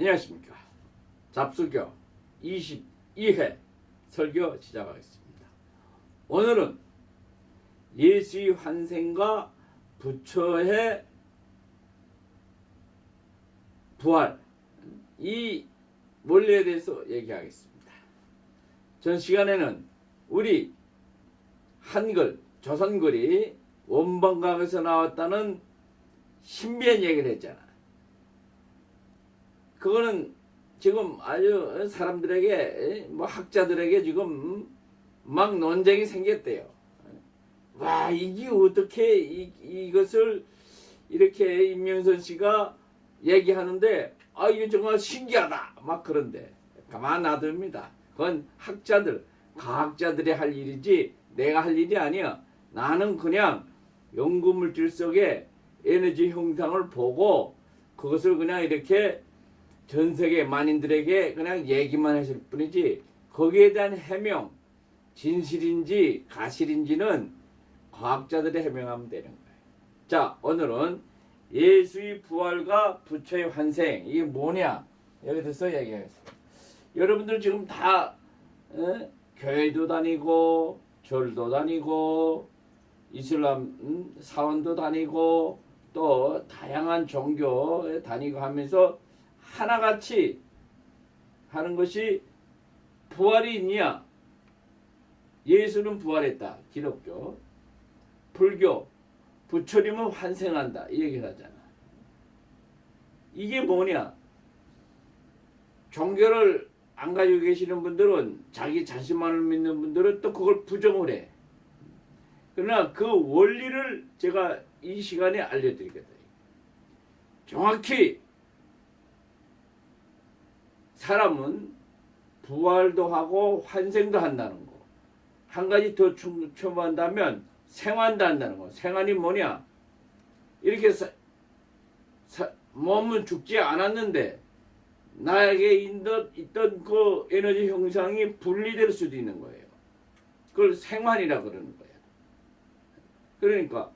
안녕하십니까. 잡수교 22회 설교 시작하겠습니다. 오늘은 예수의 환생과 부처의 부활 이 원리에 대해서 얘기하겠습니다. 전 시간에는 우리 한글 조선글이 원본각에서 나왔다는 신비한 얘기를 했잖아. 그거는 지금 아주 사람들에게 뭐 학자들에게 지금 막 논쟁이 생겼대요. 와 이게 어떻게 이, 이것을 이렇게 임명선 씨가 얘기하는데 아 이게 정말 신기하다 막 그런데 가만 놔둡니다. 그건 학자들 과학자들이 할 일이지 내가 할 일이 아니야. 나는 그냥 연구물질 속의 에너지 형상을 보고 그것을 그냥 이렇게 전 세계 만인들에게 그냥 얘기만 하실 뿐이지 거기에 대한 해명 진실인지 가실인지는 과학자들이 해명하면 되는 거예요. 자 오늘은 예수의 부활과 부처의 환생 이게 뭐냐 여기 대해서 얘기하겠습니다. 여러분들 지금 다 어? 교회도 다니고 절도 다니고 이슬람 음, 사원도 다니고 또 다양한 종교에 다니고 하면서 하나같이 하는 것이 부활이 있냐? 예수는 부활했다. 기독교. 불교. 부처님은 환생한다. 이 얘기를 하잖아. 이게 뭐냐? 종교를 안 가지고 계시는 분들은 자기 자신만을 믿는 분들은 또 그걸 부정을 해. 그러나 그 원리를 제가 이 시간에 알려드리겠다. 정확히 사람은 부활도 하고 환생도 한다는 거. 한 가지 더 첨- 첨부한다면 생환도 한다는 거. 생환이 뭐냐? 이렇게 사, 사, 몸은 죽지 않았는데 나에게 있던, 있던 그 에너지 형상이 분리될 수도 있는 거예요. 그걸 생환이라 그러는 거예요. 그러니까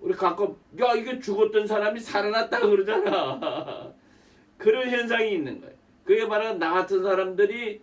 우리 가끔 야 이게 죽었던 사람이 살아났다 그러잖아. 그런 현상이 있는 거예요. 그게 바로 나 같은 사람들이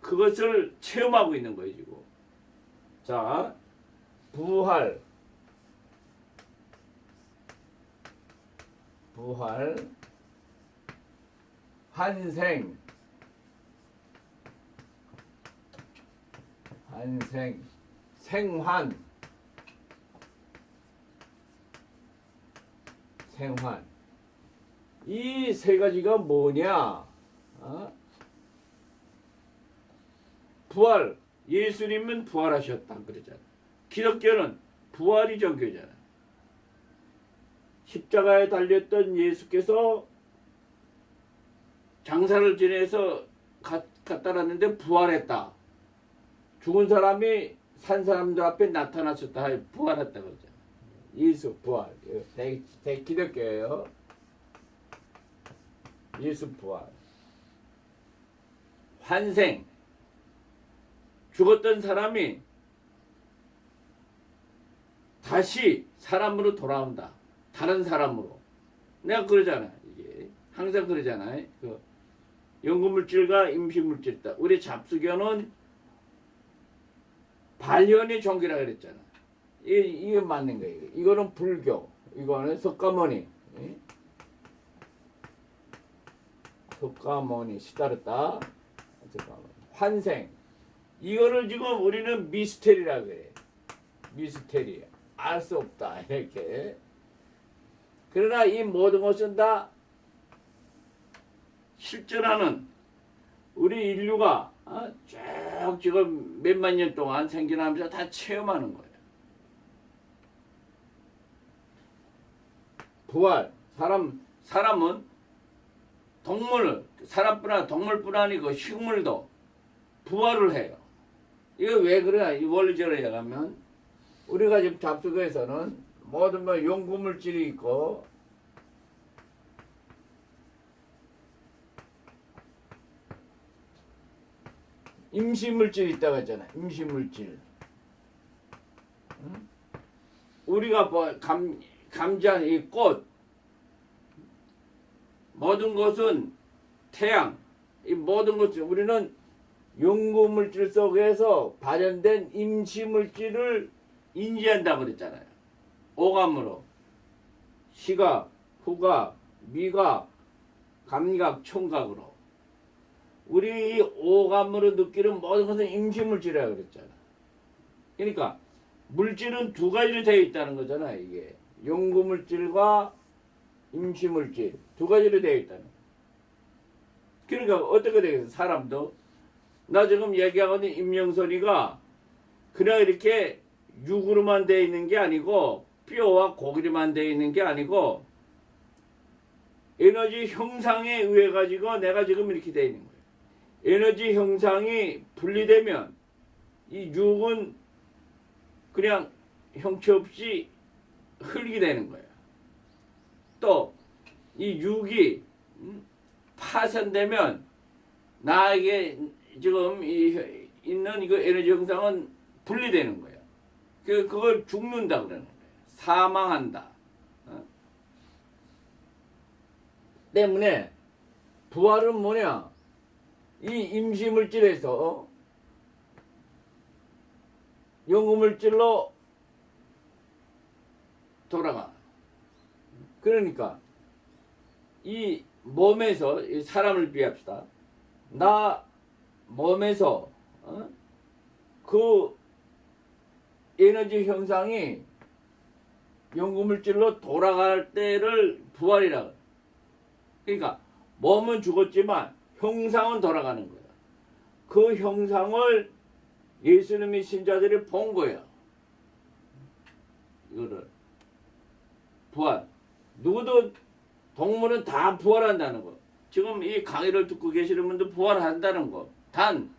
그것을 체험하고 있는 거예요 지금. 자 부활. 부활. 환생. 환생. 생환. 생환. 이 세 가지가 뭐냐? 어? 부활 예수님은 부활하셨다 그러잖아. 기독교는 부활이 종교잖아. 십자가에 달렸던 예수께서 장사를 지내서 가, 갖다 놨는데 부활했다. 죽은 사람이 산 사람들 앞에 나타났었다. 부활했다 그러잖아. 예수 부활. 이거 대, 대 기독교예요. 예수 부활. 환생. 죽었던 사람이 다시 사람으로 돌아온다. 다른 사람으로. 내가 그러잖아. 이게 항상 그러잖아. 그 연구물질과 임시물질이다. 우리 잡수교는 발현의 종교라 그랬잖아. 이 이게 맞는 거예요. 이거는 불교. 이거는 석가모니. 예? 석가모니 시다르다. 환생. 이거를 지금 우리는 미스테리라 그래. 미스테리. 알 수 없다. 이렇게. 그러나 이 모든 것은 다 실존하는 우리 인류가 어? 쭉 지금 몇만 년 동안 생겨나면서 다 체험하는 거예요. 부활. 사람, 사람은 동물, 사람뿐 아니라 동물뿐 아니고 식물도 부활을 해요. 이거 왜 그래? 이 원리적으로 얘기하면 우리가 지금 잡수교에서는 모든 뭐 연구물질이 있고 임시물질이 있다고 했잖아. 임시물질. 응? 우리가 뭐 감, 감지한 이 꽃 모든 것은 태양, 이 모든 것들 우리는 연구 물질 속에서 발현된 임시 물질을 인지한다 그랬잖아요. 오감으로 시각, 후각, 미각, 감각, 청각으로 우리 이 오감으로 느끼는 모든 것은 임시 물질이라 그랬잖아. 그러니까 물질은 두 가지로 되어 있다는 거잖아 이게 연구 물질과 임시 물질 두 가지로 되어 있다는. 거. 그러니까 어떻게 되겠어 사람도 나 지금 얘기하거든 임명선이가 그냥 이렇게 육으로만 되어 있는 게 아니고 뼈와 고기로만 되어 있는 게 아니고 에너지 형상에 의해 가지고 내가 지금 이렇게 되어 있는 거예요. 에너지 형상이 분리되면 이 육은 그냥 형체 없이 흙이 되는 거예요. 또 이 육이 음, 파손되면 나에게 지금 이 있는 이거 에너지 형상은 분리되는 거예요. 그 그걸 죽는다 그러는 거예요. 사망한다. 어? 때문에 부활은 뭐냐? 이 임시 물질에서 연구 물질로 돌아가. 그러니까 이 몸에서 이 사람을 비합시다. 나 몸에서 어? 그 에너지 형상이 연구물질로 돌아갈 때를 부활이라. 그러니까 몸은 죽었지만 형상은 돌아가는 거야. 그 형상을 예수님의 신자들이 본 거야. 이거를 부활. 누구도 동물은 다 부활한다는 거. 지금 이 강의를 듣고 계시는 분도 부활한다는 거. 단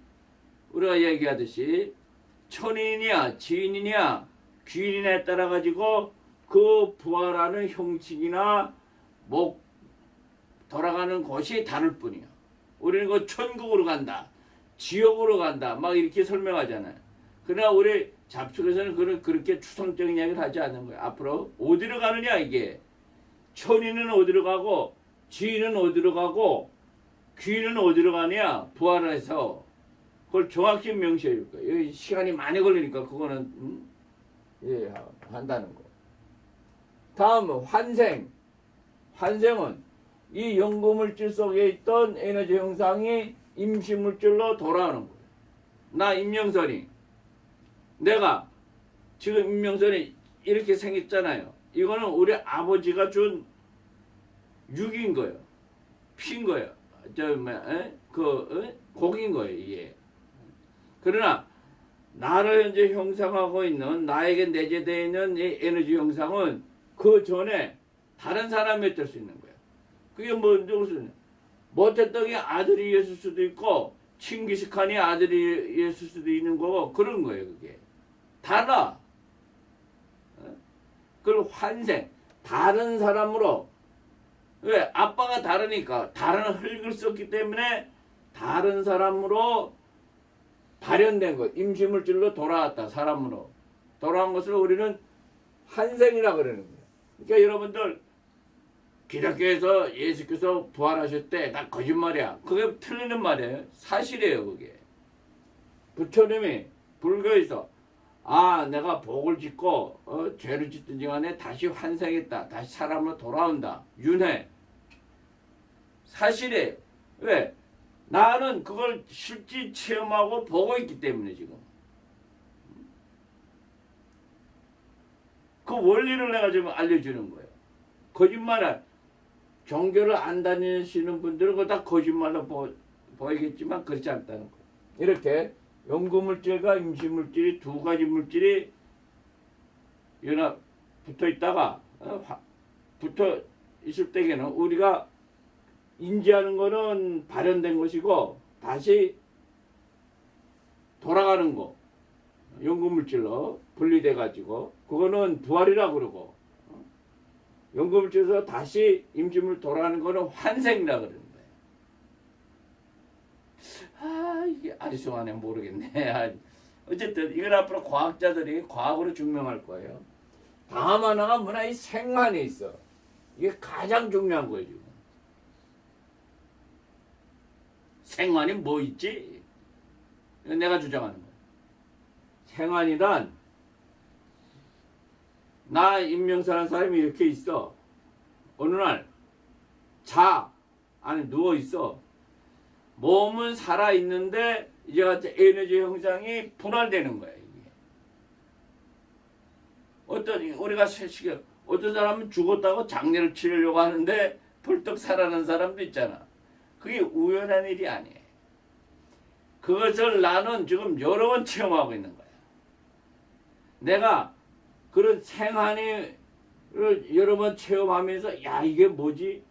우리가 얘기하듯이 천인이냐 지인이냐 귀인에 따라 가지고 그 부활하는 형식이나 목 돌아가는 곳이 다를 뿐이야. 우리는 그 천국으로 간다, 지옥으로 간다, 막 이렇게 설명하잖아요. 그러나 우리 잡식에서는 그런 그렇게 추상적인 이야기를 하지 않는 거야. 앞으로 어디로 가느냐 이게 천인은 어디로 가고 지인은 어디로 가고 귀인은 어디로 가냐 부활해서 그걸 정확히 명시해 줄 거예요. 시간이 많이 걸리니까 그거는 음? 예 한다는 거. 다음은 환생. 환생은 이 연구물질 속에 있던 에너지 형상이 임시물질로 돌아오는 거예요. 나 임명선이 내가 지금 임명선이 이렇게 생겼잖아요. 이거는 우리 아버지가 준 육인 거예요. 피인 거예요. 저, 뭐, 에? 그, 에? 고기인 거예요, 이게. 그러나, 나를 현재 형상하고 있는, 나에게 내재되어 있는 이 에너지 형상은 그 전에 다른 사람이었을 수 있는 거예요. 그게 뭐, 무슨, 모태떡이 아들이었을 수도 있고, 칭기스칸이 아들이었을 수도 있는 거고, 그런 거예요, 그게. 달라. 어? 그걸 환생. 다른 사람으로 왜? 아빠가 다르니까 다른 흙을 썼기 때문에 다른 사람으로 발현된 것, 임시물질로 돌아왔다 사람으로 돌아온 것을 우리는 환생이라 그러는 거예요. 그러니까 여러분들 기독교에서 예수께서 부활하실 때다 거짓말이야. 그게 틀리는 말이에요. 사실이에요, 그게. 부처님이 불교에서 아 내가 복을 짓고 어, 죄를 짓든지 간에 다시 환생했다. 다시 사람으로 돌아온다. 윤회. 사실이에요. 왜? 나는 그걸 실제 체험하고 보고 있기 때문에 지금. 그 원리를 내가 지금 알려주는 거예요. 거짓말을 종교를 안 다니시는 분들은 그거 다 거짓말로 보, 보이겠지만 그렇지 않다는 거예요. 이렇게 연구물질과 임시물질이 두 가지 물질이 연합 붙어 있다가 어, 화- 붙어 있을 때에는 우리가 인지하는 거는 발현된 것이고 다시 돌아가는 거 연구물질로 분리돼 가지고 그거는 부활이라고 그러고 어? 연구물질에서 다시 임시물 돌아가는 거는 환생이라 그러는 거예요. 아 이게 아리송하네 모르겠네. 아, 어쨌든 이건 앞으로 과학자들이 과학으로 증명할 거예요. 다음 하나가 이 생만이 있어. 이게 가장 중요한 거예요 지금. 생환이 뭐 있지? 내가 주장하는 거야. 생환이란 나 임명사라는 사람이 이렇게 있어. 어느 날 자, 안에 누워 있어. 몸은 살아 있는데 이제 같은 에너지 형상이 분할되는 거야 이게. 어떤 우리가 세시게 어떤 사람은 죽었다고 장례를 치르려고 하는데 벌떡 살아난 사람도 있잖아. 그게 우연한 일이 아니에요. 그것을 나는 지금 여러 번 체험하고 있는 거야. 내가 그런 생활을 여러 번 체험하면서 야 이게 뭐지?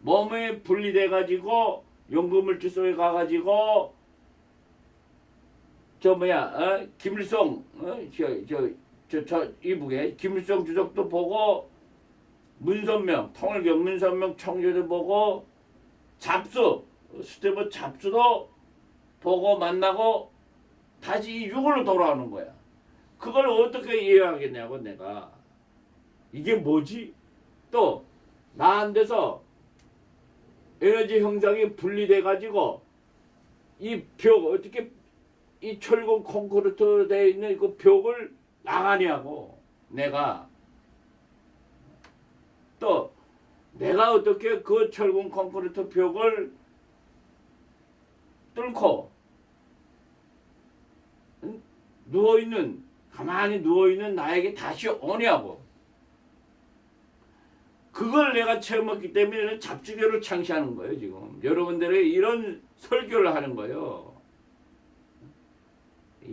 몸에 분리돼 가지고 연금물질 속에 가 가지고 저 뭐야 어? 김일성 어? 저저 저 이북에 김일성 주석도 보고 문선명 통일교 문선명 청주도 보고 잡수 스테브 잡수도 보고 만나고 다시 이 육으로 돌아오는 거야. 그걸 어떻게 이해하겠냐고 내가 이게 뭐지? 또 나한테서 에너지 형상이 분리돼 가지고 이 벽 어떻게 이 철근 콘크리트 돼 있는 그 벽을 나가냐고 내가 또 내가 어떻게 그 철근 콘크리트 벽을 뚫고 응? 누워 있는 가만히 누워 있는 나에게 다시 오냐고 그걸 내가 체험했기 때문에 잡지교를 창시하는 거예요 지금. 여러분들의 이런 설교를 하는 거예요.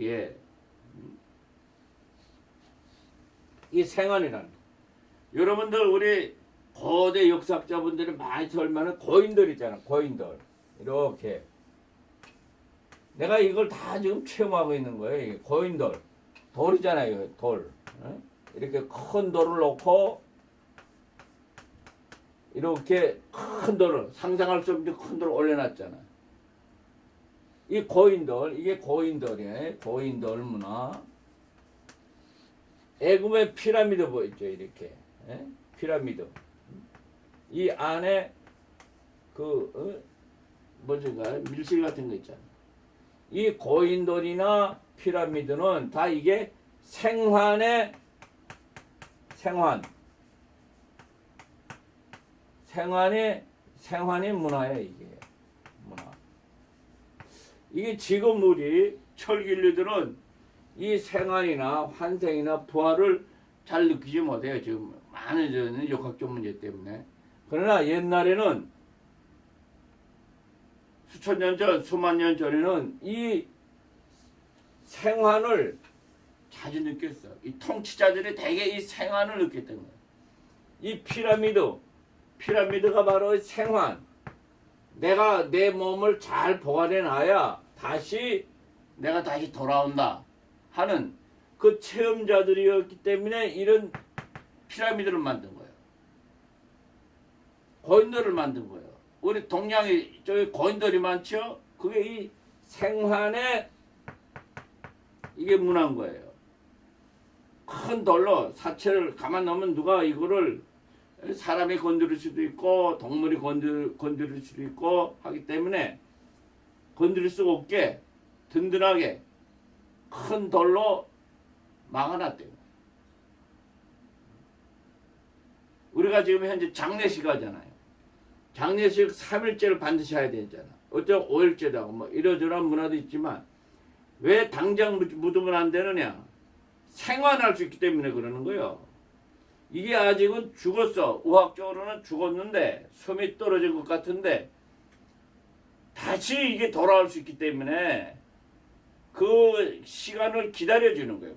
예. 이 생활이라는 거. 여러분들 우리 거대 역사학자분들이 많이 설명하는 고인들 있잖아 고인들 이렇게. 내가 이걸 다 지금 체험하고 있는 거예요 고인들 돌이잖아요 돌. 어? 이렇게 큰 돌을 놓고 이렇게 큰 돌을 상상할 수 없는 큰 돌을 올려놨잖아. 이 고인돌 이게 고인돌이에요 고인돌 문화. 애굽의 피라미드 보이죠 이렇게. 예? 피라미드. 이 안에 그 어? 뭐지가 밀실 같은 거 있잖아. 이 고인돌이나 피라미드는 다 이게 생환의 생환 생환의 생환의 문화예요 이게 문화 이게 지금 우리 철길류들은 이 생활이나 환생이나 부활을 잘 느끼지 못해요. 지금 많은 역학적 문제 때문에. 그러나 옛날에는 수천 년 전, 수만 년 전에는 이 생환을 자주 느꼈어. 이 통치자들이 대개 이 생환을 느꼈던 거야. 이 피라미드, 피라미드가 바로 생환. 내가 내 몸을 잘 보관해 놔야 다시 내가 다시 돌아온다 하는 그 체험자들이었기 때문에 이런 피라미드를 만든 거예요. 고인돌을 만든 거예요. 우리 동양에 저기 고인돌이 많죠? 그게 이 생환의 이게 문화인 거예요. 큰 돌로 사체를 가만 놓으면 누가 이거를 사람이 건드릴 수도 있고 동물이 건드, 건드릴 수도 있고 하기 때문에 건드릴 수 없게 든든하게 큰 돌로 막아놨대요. 우리가 지금 현재 장례식 하잖아요. 장례식 3일째를 반드시 해야 되잖아. 어쩌 5일째도 하고 뭐 이러저러한 문화도 있지만 왜 당장 묻으면 안 되느냐? 생환할 수 있기 때문에 그러는 거예요. 이게 아직은 죽었어. 우학적으로는 죽었는데 숨이 떨어진 것 같은데 다시 이게 돌아올 수 있기 때문에 그 시간을 기다려주는 거예요,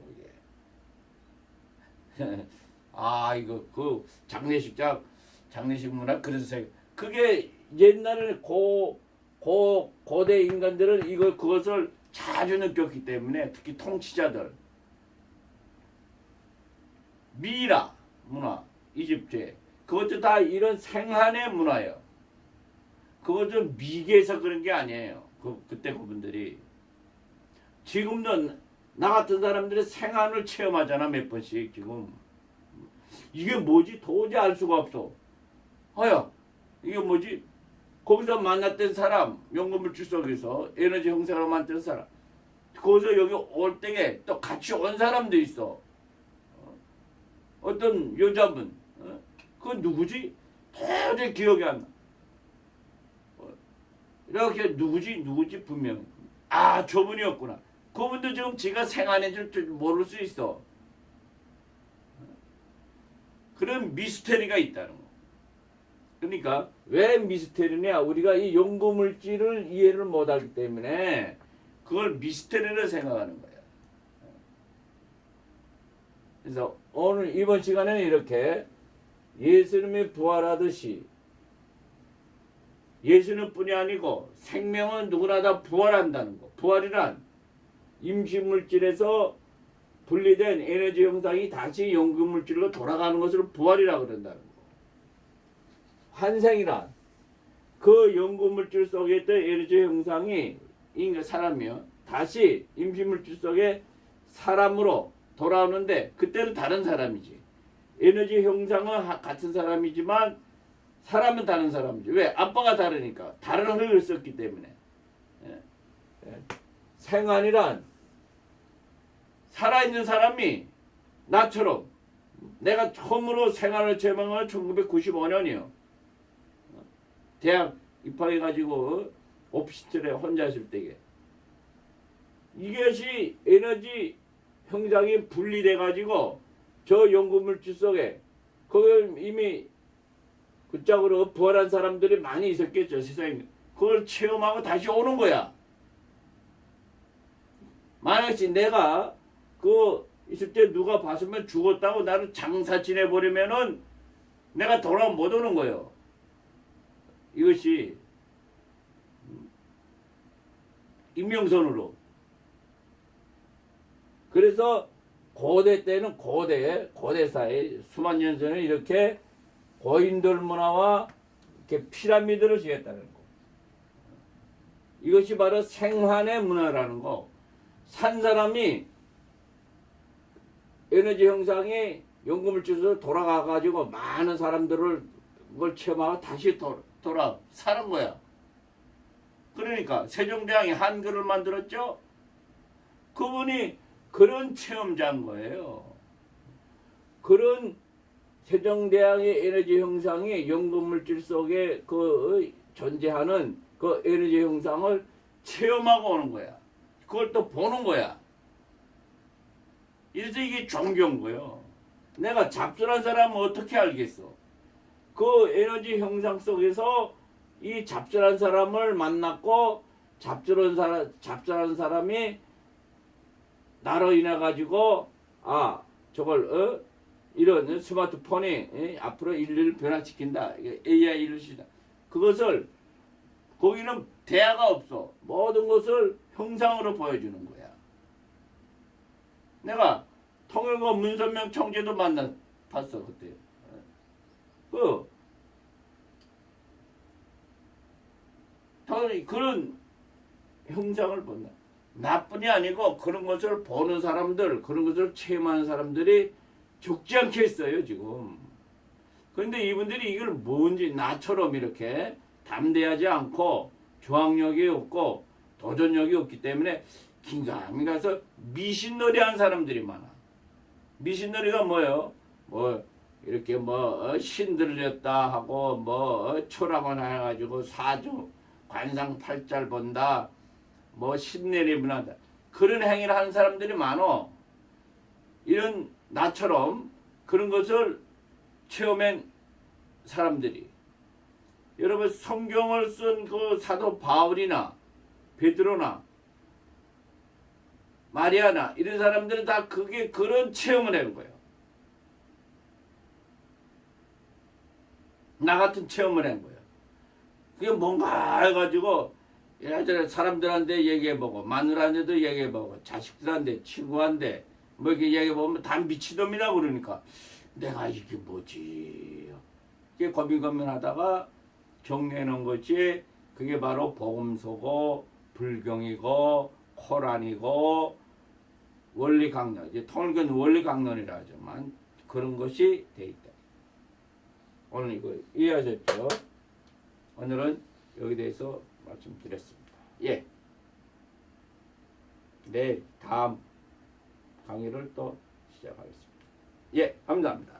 그게. 아, 이거, 그, 장례식장, 장례식 문화, 그래서 그게 옛날에 고, 고, 고대 인간들은 이거, 그것을 자주 느꼈기 때문에 특히 통치자들. 미라 문화, 이집트에. 그것도 다 이런 생한의 문화예요. 그것도 미개해서 그런 게 아니에요. 그, 그때 그분들이. 지금도 나 같은 사람들이 생한을 체험하잖아, 몇 번씩 지금. 이게 뭐지? 도저히 알 수가 없어. 아야, 이게 뭐지? 거기서 만났던 사람, 연금물질 속에서 에너지 형상으로 만든 사람, 거기서 여기 올 때에 또 같이 온 사람도 있어. 어? 어떤 여자분, 어? 그 누구지? 도저히 기억이 안 나. 어, 이렇게 누구지? 누구지? 분명. 아, 저분이었구나. 그분도 지금 지가 생안인 줄 모를 수 있어. 그런 미스테리가 있다는 거. 그러니까 왜 미스테리냐? 우리가 이 연구 물질을 이해를 못하기 때문에 그걸 미스테리로 생각하는 거야. 그래서 오늘 이번 시간에는 이렇게 예수님이 부활하듯이 예수님뿐이 아니고 생명은 누구나 다 부활한다는 거. 부활이란 임시 물질에서 분리된 에너지 형상이 다시 연구 물질로 돌아가는 것을 부활이라 그런다는 거. 환생이란 그 연구 물질 속에 있던 에너지 형상이 인간 사람이요 다시 임시 물질 속에 사람으로 돌아오는데 그때는 다른 사람이지. 에너지 형상은 하- 같은 사람이지만 사람은 다른 사람이지. 왜? 아빠가 다르니까 다른 흙을 썼기 때문에. 예. 예. 생안이란 살아있는 사람이 나처럼 내가 처음으로 생활을 제망한 건 1995년이요. 대학 입학해가지고 오피스텔에 혼자 있을 때에 이것이 에너지 형상이 분리돼 가지고 저 연구물질 속에 그걸 이미 그 짝으로 부활한 사람들이 많이 있었겠죠 세상에. 그걸 체험하고 다시 오는 거야. 만약에 내가 그 있을 때 누가 봤으면 죽었다고 나를 장사 지내버리면은 내가 돌아 못 오는 거예요. 이것이 임명선으로 그래서 고대 때는 고대 고대 사회 수만 년 전에 이렇게 고인돌 문화와 이렇게 피라미드를 지었다는 거. 이것이 바로 생환의 문화라는 거. 산 사람이 에너지 형상이 연금물질에서 돌아가 가지고 많은 사람들을 그걸 체험하고 다시 도, 돌아 사는 거야. 그러니까 세종대왕이 한글을 만들었죠. 그분이 그런 체험자인 거예요. 그런 세종대왕의 에너지 형상이 연금물질 속에 그 존재하는 그 에너지 형상을 체험하고 오는 거야. 그걸 또 보는 거야. 이래서 이게 종교인 거예요. 내가 잡술한 사람은 어떻게 알겠어? 그 에너지 형상 속에서 이 잡술한 사람을 만났고 잡술한 사람 잡술한 사람이 나로 인해 가지고 아 저걸 어? 이런 스마트폰이 에? 앞으로 인류를 변화시킨다 AI 일루시다 그것을 거기는 대화가 없어 모든 것을 형상으로 보여주는 거야 내가 통일과 문선명 총재도 만나 봤어 그때 그 더- 그런 형상을 본다. 나뿐이 아니고 그런 것을 보는 사람들, 그런 것을 체험하는 사람들이 적지 않겠어요, 지금. 그런데 이분들이 이걸 뭔지 나처럼 이렇게 담대하지 않고 저항력이 없고 도전력이 없기 때문에 긴가민가 가서 미신놀이 하는 사람들이 많아. 미신놀이가 뭐예요? 뭐 이렇게 뭐 어, 신들렸다 하고 뭐 어, 초라만 해가지고 사주 관상팔잘 본다 뭐 신내리 문화다 그런 행위를 하는 사람들이 많어 이런 나처럼 그런 것을 체험한 사람들이 여러분 성경을 쓴 그 사도 바울이나 베드로나 마리아나 이런 사람들은 다 그게 그런 체험을 하는 거예요. 나 같은 체험을 한 거예요. 그게 뭔가 해가지고 예전에 사람들한테 얘기해보고 마누라한테도 얘기해보고 자식들한테 친구한테 뭐 이렇게 얘기해보면 다 미치놈이라 그러니까 내가 이게 뭐지 이게 고민고민하다가 정리해놓은 것이 그게 바로 복음서고 불경이고 코란이고 원리 강론 이제 통일교는 원리 강론이라 하지만 그런 것이 돼 있다. 오늘 이거 이해하셨죠? 오늘은 여기 대해서 말씀드렸습니다. 예. 내일 다음 강의를 또 시작하겠습니다. 예, 감사합니다.